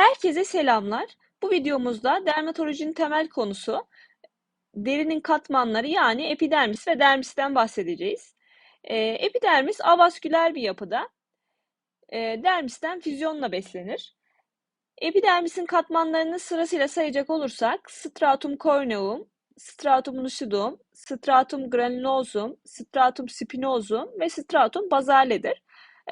Herkese selamlar. Bu videomuzda dermatolojinin temel konusu derinin katmanları yani epidermis ve dermisten bahsedeceğiz. Ee, epidermis avasküler bir yapıda. Ee, dermisten füzyonla beslenir. Epidermisin katmanlarını sırasıyla sayacak olursak stratum corneum, stratum lucidum, stratum granulosum, stratum spinosum ve stratum basaledir.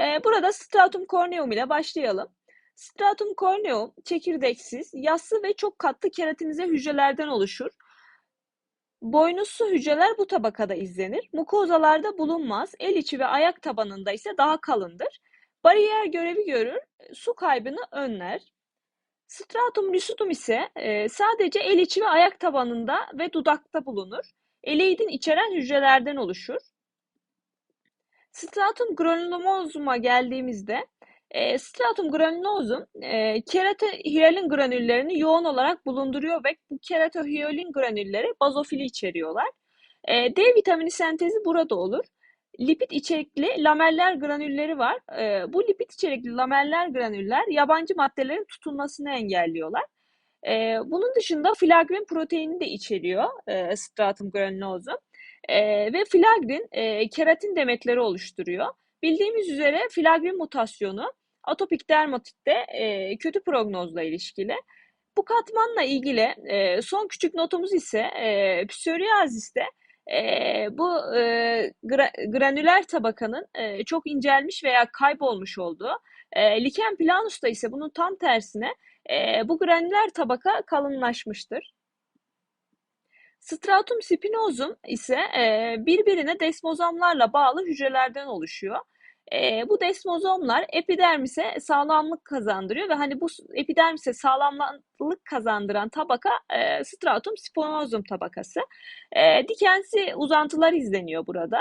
Ee, burada stratum corneum ile başlayalım. Stratum corneum çekirdeksiz, yassı ve çok katlı keratinize hücrelerden oluşur. Boynuzsu hücreler bu tabakada izlenir. Mukozalarda bulunmaz. El içi ve ayak tabanında ise daha kalındır. Bariyer görevi görür, su kaybını önler. Stratum lucidum ise e, sadece el içi ve ayak tabanında ve dudakta bulunur. Eleidin içeren hücrelerden oluşur. Stratum granulomosum'a geldiğimizde e, stratum granulosum e, keratohiyalin granüllerini yoğun olarak bulunduruyor ve bu keratohiyalin granülleri bazofili içeriyorlar. E, D vitamini sentezi burada olur. Lipid içerikli lameller granülleri var. E, bu lipid içerikli lameller granüller yabancı maddelerin tutulmasını engelliyorlar. E, bunun dışında flagrin proteini de içeriyor e, stratum granulosum. E, ve flagrin e, keratin demetleri oluşturuyor. Bildiğimiz üzere flagrin mutasyonu atopik dermatitte e, kötü prognozla ilişkili. Bu katmanla ilgili e, son küçük notumuz ise e, psoriaziste e, bu e, gra, granüler tabakanın e, çok incelmiş veya kaybolmuş olduğu, e, liken planus'ta ise bunun tam tersine e, bu granüler tabaka kalınlaşmıştır. Stratum spinosum ise e, birbirine desmozomlarla bağlı hücrelerden oluşuyor. E, bu desmozomlar epidermise sağlamlık kazandırıyor ve hani bu epidermise sağlamlık kazandıran tabaka e, stratum spinosum tabakası. E, dikensi uzantılar izleniyor burada.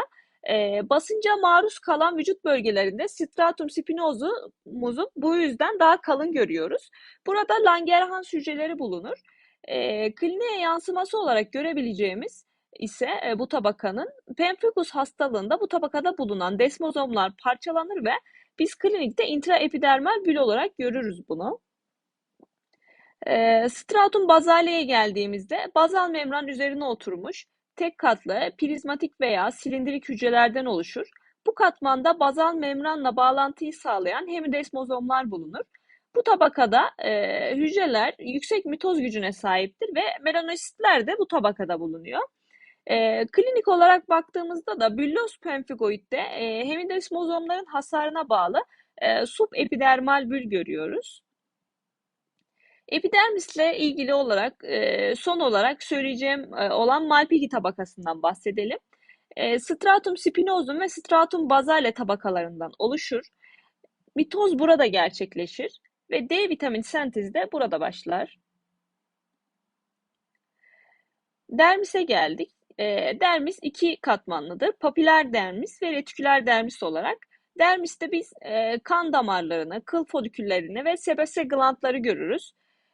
E, basınca maruz kalan vücut bölgelerinde stratum spinosum'u bu yüzden daha kalın görüyoruz. Burada Langerhans hücreleri bulunur. E, kliniğe yansıması olarak görebileceğimiz ise bu tabakanın pemphigus hastalığında bu tabakada bulunan desmozomlar parçalanır ve biz klinikte intraepidermal bül olarak görürüz bunu. E, stratum bazale'ye geldiğimizde bazal membran üzerine oturmuş tek katlı prizmatik veya silindirik hücrelerden oluşur. Bu katmanda bazal membranla bağlantıyı sağlayan hemidesmozomlar bulunur. Bu tabakada e, hücreler yüksek mitoz gücüne sahiptir ve melanositler de bu tabakada bulunuyor. E, klinik olarak baktığımızda da büllöz pemfigoidde e, hemidesmozomların hasarına bağlı e, subepidermal bül görüyoruz. Epidermisle ilgili olarak e, son olarak söyleyeceğim e, olan Malpighi tabakasından bahsedelim. E, stratum spinosum ve stratum basale tabakalarından oluşur. Mitoz burada gerçekleşir ve D vitamini sentezi de burada başlar. Dermise geldik. E, dermis iki katmanlıdır. Papiler dermis ve retiküler dermis olarak. Dermiste biz e, kan damarlarını, kıl foliküllerini ve sebese glandları görürüz.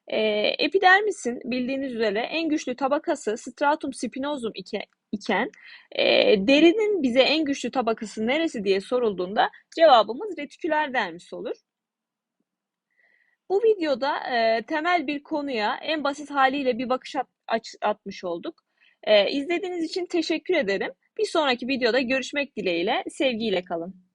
E, epidermisin bildiğiniz üzere en güçlü tabakası stratum spinosum iken e, derinin bize en güçlü tabakası neresi diye sorulduğunda cevabımız retiküler dermis olur. Bu videoda e, temel bir konuya en basit haliyle bir bakış at, aç, atmış olduk. E, izlediğiniz için teşekkür ederim. Bir sonraki videoda görüşmek dileğiyle, sevgiyle kalın.